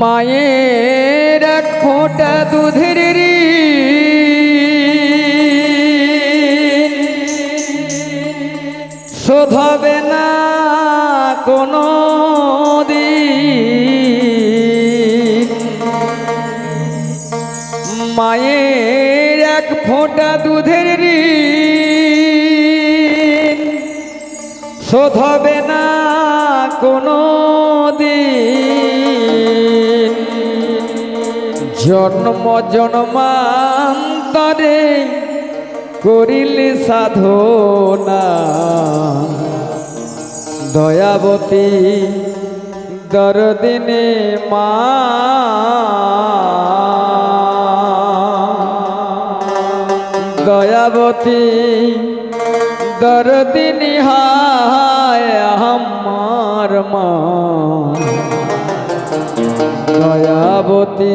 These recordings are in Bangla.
মায়ের এক ফোঁটা দুধের শোধাবে না কোনো মায়ের এক ফোঁটা দুধের ঋণ। শোধাবে না কোনো দিন জন্ম জন্মান্তরে করিলে সাধনা। দয়াবতী দরদিনে মা। দয়াবতী দরদিনী হায় আমার মা। দয়াবতী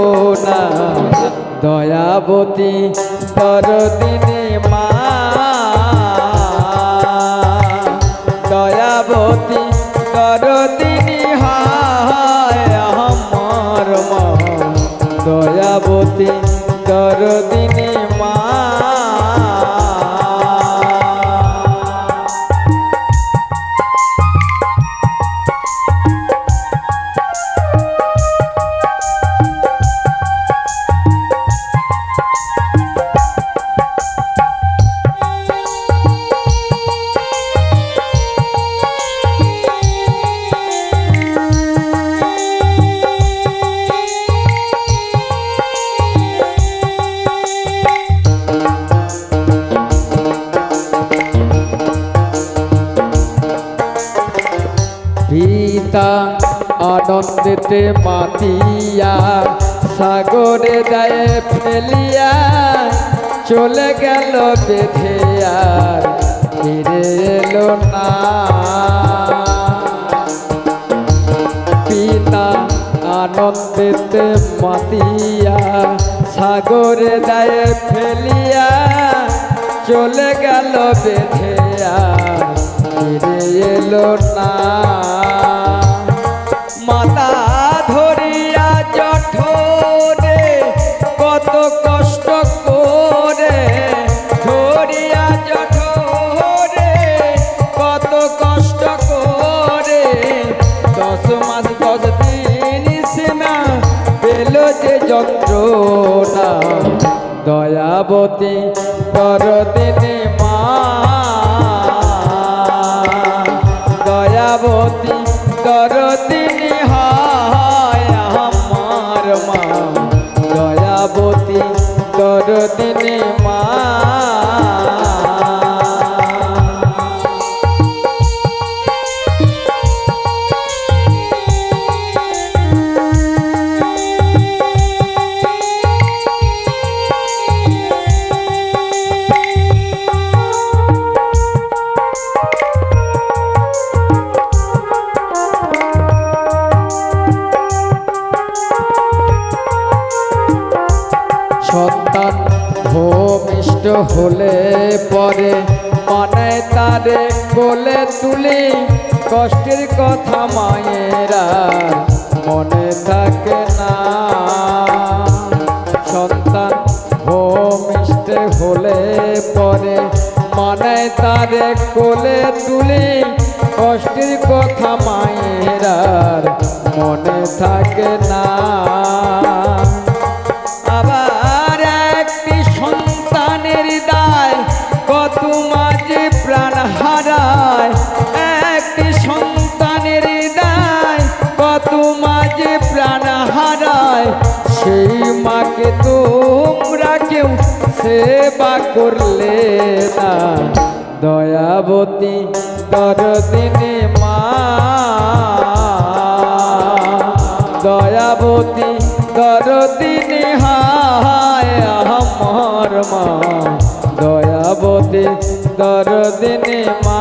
দয়াবতী তরদিনে মা। দয়াবতী তরদিনী হায় আমার মা। দয়াবতী তরদিনী মা আনন্দেতে মাতিয়া, সাগরে দেয় ফেলিয়া, চলে গেল বেঁধে আর ফিরে এলো না। পিতা আনন্দেতে মাতিয়া, সাগরে দেয় ফেলিয়া, চলে গেল বেঁধে আর ফিরে এলো না। মাস দশ দিন সীমা পেল যে যন্ত্রণা। দয়াবতী তরদিনে মা। দয়াবতী তরদিনী হায় তারে কোলে তুলি, কষ্টের কথা মায়েরা, মনে থাকে না। সন্তান ভূমিষ্ঠ হলে পরে মানে তারে কোলে তুলি, কষ্টের কথা মায়েরার মনে থাকে না। সেবা করলে না। দয়াবতী তরদিনে মা। দয়াবতী তরদিনে হায় মা। দয়াবতী দরদিনী মা।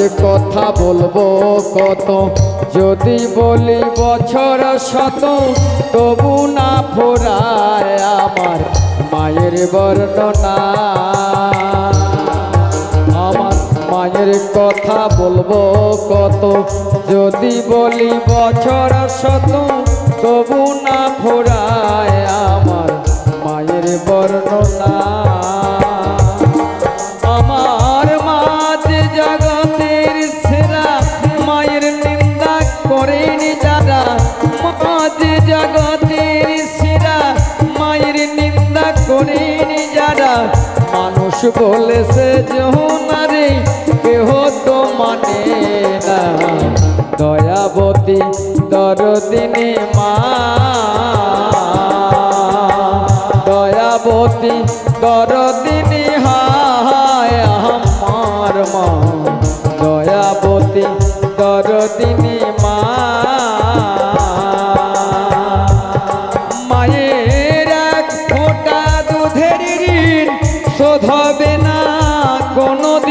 মায়ের কথা বলব কত? যদি বলি বছর শত, তবু না ফোরায় আমার মায়ের বর্ণনা। আমার মায়ের কথা বলব কত? যদি বলি বছর শত, তবু না ফোরায় আমার মায়ের বর্ণনা। বলেছে জোনারে কেহ তো মানে না। দয়াবতী দরদিনী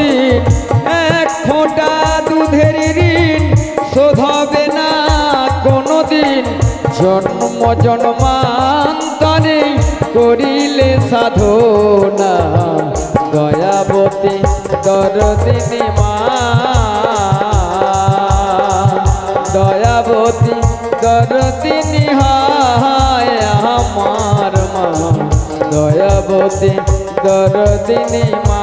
দিন এক ফোঁটা দুধের ঋণ শোধ হবে না কোনো দিন জন্ম জন্মান্তরে করিলে সাধনা, দয়াবতী দরদিনী মা। দয়াবতী দরদিনী হায় আমার মা। দয়াবতী দরদিনী মা।